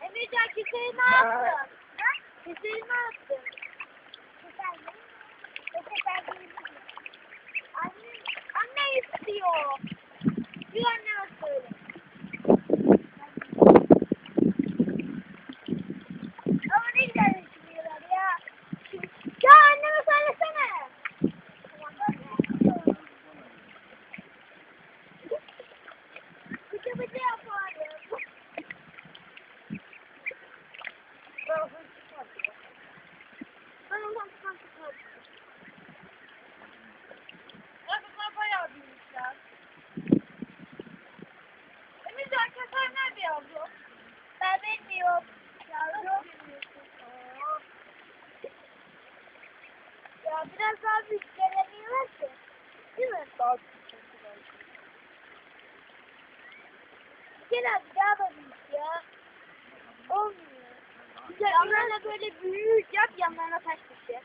Emircan kiseyi ne yaptın? Kiseyi ne yaptın? Anne, anne istiyor. Bunlar bayağı büyümüşler. Emircan keser nerede yavrum? Ben bilmiyorum. Yavrum. Ya biraz daha büyük gelebiliyor ki. Değil mi? Daha Gel abi daha da büyük ya. Olmuyor. Güzel yanlarına böyle büyük yap yanlarına taş düşe.